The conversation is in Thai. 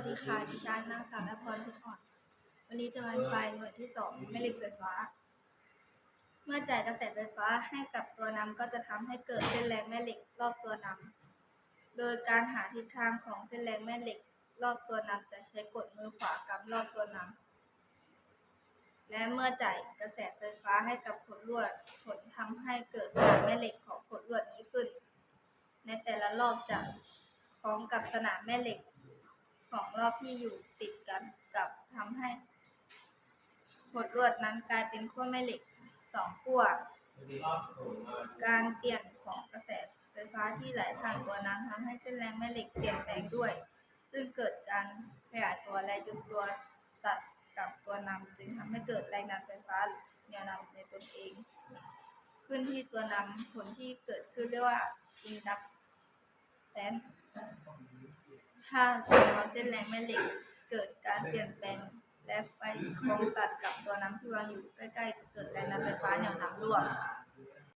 วัสดีค่ะ ดิฉันนางสาวนภพรพุทธอ่อน วันนี้จะมาอธิบายหน่วยที่สองแม่เหล็กไฟฟ้า เมื่อจ่ายกระแสไฟฟ้าให้กับตัวนำก็จะทำให้เกิดเส้นแรงแม่เหล็กรอบตัวนำโดยการหาทิศทางของเส้นแรงแม่เหล็กรอบตัวนำจะใช้กดมือขวากำรอบตัวนำและเมื่อจ่ายกระแสไฟฟ้าให้กับขดลวด ผลทำให้เกิดสนามแม่เหล็กของขดลวดนี้ขึ้น ในแต่ละรอบจะพร้อมกับสนามแม่เหล็ก ของรอบที่อยู่ติดกันกับทำให้ขดลวดนั้นกลายเป็นขั้วแม่เหล็กสองขั้วการเปลี่ยนของกระแสไฟฟ้าที่ไหลผ่านตัวน้ำทำให้เส้นแรงแม่เหล็กเปลี่ยนแปลงด้วย ซึ่งเกิดการขยายตัวและยุบตัวตัดกับตัวนำจึงทำให้เกิดแรงดันไฟฟ้าเหนี่ยวนำในตนเอง ขึ้นที่ตัวนำผลที่เกิดขึ้นเรียกว่าอินดักแตน ถ้าสมองเส้นแรงแม่เหล็กเกิดการเปลี่ยนแปลงและไปคล้องตัดกับตัวน้ำที่วางอยู่ใกล้ๆ จะเกิดแรงดันไฟฟ้าเหนี่ยวน้ำรั่ว